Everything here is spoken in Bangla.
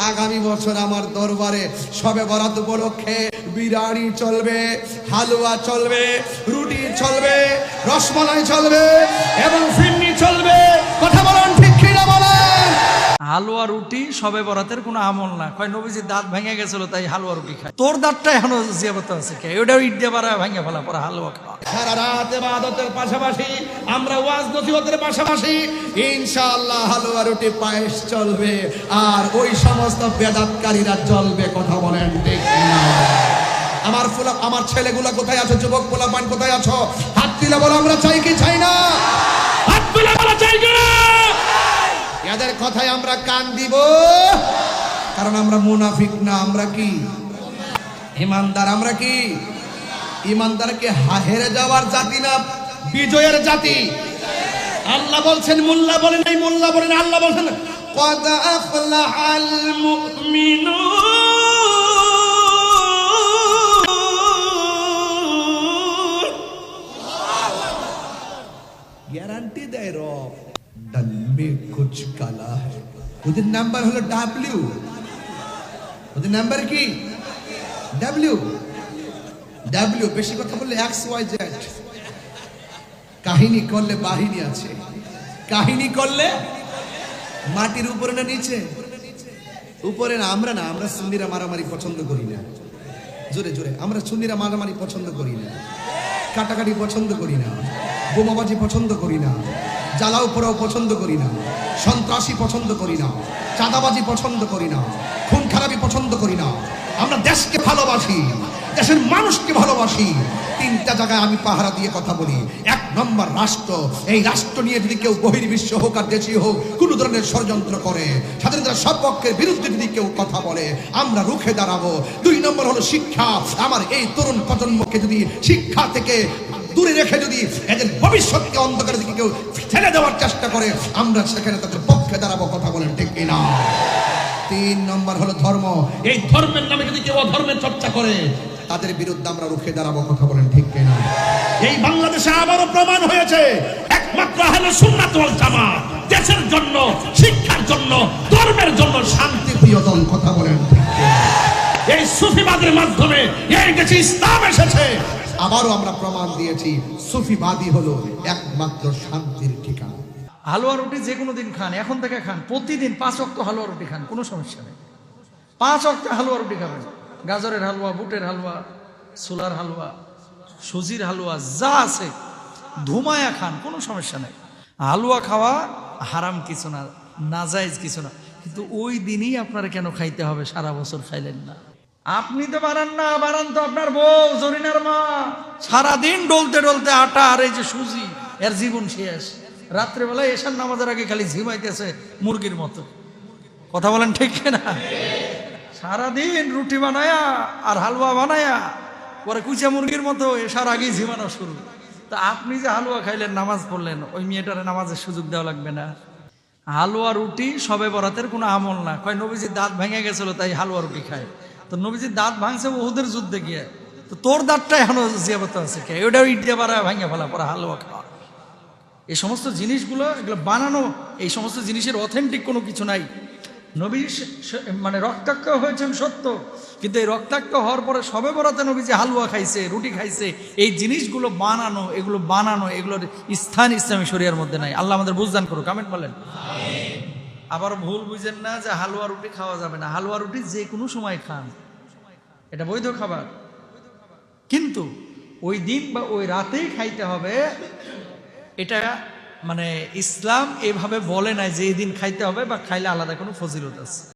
আগামী বছর আমার দরবারে সবে বরাত উপলক্ষে বিরিয়ানি চলবে, হালুয়া চলবে, রুটি চলবে, রসমলাই চলবে এবং ফিরনি চলবে। হালুয়া রুটি সবে বরাতের কোনো আমল না। কয়, নবীজির দাঁত ভেঙে গেছিল, তাই হালুয়া রুটি খায়। তোর দাঁতটা এখনও জিয়াবত আছে কে? ওটাও ইট দিয়ে বাড়া ভেঙে ফেলা, পরে হালুয়া খাওয়া। সারা রাত ইবাদতের পাশাপাশি আমরা ওয়াজ নসিহতের পাশাপাশি ইনশাআল্লাহ হালুয়া রুটি পায়েস চলবে, আর ওই সমস্ত বেদাতকারীরা চলবে কথা বলেন ঠিক আমার ফুলা আমার ছেলেগুলো কোথায় আছো? যুবক পোলাপান কোথায় আছো? হাত দিলে বলো, আমরা চাই কি চাই না? কথায় আমরা কান দিব? কারণ আমরা মুনাফিক না, আমরা কি? ইমানদার, আমরা কি? ইমানদারকে হেরে যাওয়ার জাতি না, বিজয়ের জাতি? আল্লাহ বলছেন, মোল্লা বলেন এই মোল্লা বলেন আল্লাহ বলছেন, কদা আফলাহাল মুমিনুন কুচ কালা ওদের নাম্বার হলো ডাব্লিউ ওদের নাম্বার কি ডাব্লিউ ডাব্লিউ বেশি কথা বললে এক্স ওয়াই জেড কাহিনী করলে বাহিনী আছে কাহিনী করলে মাটির উপরে না নিচে উপরে না আমরা না আমরা সুন্দিরা মারামারি পছন্দ করি না জোরে জোরে আমরা সুন্দিরা মারামারি পছন্দ করি না কাটাকাটি পছন্দ করি না। বোমাবাজি পছন্দ করি না। জ্বালাও পোড়াও পছন্দ করি না। সন্ত্রাসী পছন্দ করি না। চাঁদাবাজি পছন্দ করি না। খুন খারাপি পছন্দ করি না। আমরা দেশকে ভালোবাসি, দেশের মানুষকে ভালোবাসি। তিনটা জায়গায় আমি পাহারা দিয়ে কথা বলি। এক নম্বর রাষ্ট্র, এই রাষ্ট্র নিয়ে যদি কেউ বহির্বিশ্ব হোক আর দেশীয় হোক, কোনো ধরনের ষড়যন্ত্র করে, স্বাধীনতার সব পক্ষের বিরুদ্ধে যদি কেউ কথা বলে, আমরা রুখে দাঁড়াবো। দুই নম্বর হলো শিক্ষা। আমার এই তরুণ প্রজন্মকে যদি শিক্ষা থেকে দূরে রেখে যদি এদের ভবিষ্যৎকে অন্ধকারের দিকে কেউ ঠেলে দেওয়ার চেষ্টা করে, আমরা সেখানে তাদের পক্ষে দাঁড়াবো, কথা বলেন ঠিক কিনা? তিন নম্বর হলো ধর্ম। এই ধর্মের নামে যদি কেউ অধর্মের চর্চা করে তাদের বিরুদ্ধে আমরা রুখে দাঁড়াবো কথা বলেন ঠিক কিনা? এই বাংলাদেশে আবারও প্রমাণ হয়েছে একমাত্র আহলে সুন্নাত ওয়াল জামাত দেশের জন্য শিক্ষার জন্য ধর্মের জন্য শান্তি প্রিয় দল কথা বলেন? এই সুফিবাদের মাধ্যমে এই দেশে ইসলাম এসেছে। আবারও আমরা প্রমাণ দিয়েছি সুফিবাদী হলো একমাত্র ঠিকানা হালুয়া রুটি যে কোনো দিন খান, এখন থেকে খান। প্রতিদিন পাঁচ অক্ট হালুয়া রুটি খান, কোনো সমস্যা নেই। পাঁচ অক্ট হালুয়া রুটি খাবেন। গাজরের হালুয়া, বুটের হালুয়া সোলার হালুয়া, সুজির হালুয়া, যা আছে, ধুমায়া খান, কোনো সমস্যা নেই। হালুয়া খাওয়া হারাম কিছু না নাজাইজ কিছু না। কিন্তু ওই দিনই আপনারা কেন খাইতে হবে? সারা বছর খাইলেন না। আপনি তো বাড়ান না, বাড়ান তো আপনার বউ, জরিনার মা। সারাদিন ডলতে ডলতে আটা আর এই যে সুজি, এর জীবন শেষ। রাত্রেবেলায় এসার নামাজের আগে খালি ঝিমাইতেছে মুরগির মতো। কথা বলেন ঠিক না সারাদিন রুটি বানায়া আর হালুয়া বানায়া, পরে কুচা মুরগির মতো এসার আগেই ঝিমানো শুরু। তা আপনি যে হালুয়া খাইলেন, নামাজ পড়লেন, ওই মেয়েটারে নামাজের সুযোগ দেওয়া লাগবে না। হালুয়া, রুটি, সবে বরাতের কোনো আমল না। কয়, নবীজির দাঁত ভেঙে গেছিল, তাই হালুয়া, রুটি খায়। তো নবীজির দাঁত ভাঙছে ওহুদের যুদ্ধে গিয়ে। তো তোর দাঁতটা এখনও জিয়াবত আছে কে? ওটাও ইট দিয়ে ভেঙে ফেলা, পরে হালুয়া খাওয়া। এই সমস্ত জিনিসগুলো, এগুলো বানানো, এই সমস্ত জিনিসের অথেন্টিক কোনো কিছু নাই। নবী মানে রক্তাক্ত হয়েছেন সত্য, কিন্তু এই রক্তাক্ত হওয়ার পরে সবে বরাতে নবী যে হালুয়া খাইছে, রুটি খাইছে, এই জিনিসগুলো বানানো, এগুলো বানানো, এগুলোর স্থান ইসলামী শরিয়ার মধ্যে নাই। আল্লাহ আমাদের বুঝদান করুক কমেন্ট বলেন। আবার ভুল বুঝেন না যে হালুয়া রুটি খাওয়া যাবে না। হালুয়া রুটি যে কোনো সময় খান। এটা বৈধ খাবার। কিন্তু ওই দিন বা ওই রাতেই খাইতে হবে এটা মানে ইসলাম এভাবে বলে নাই যে এই দিন খাইতে হবে বা খাইলে আলাদা কোনো ফজিলত আছে।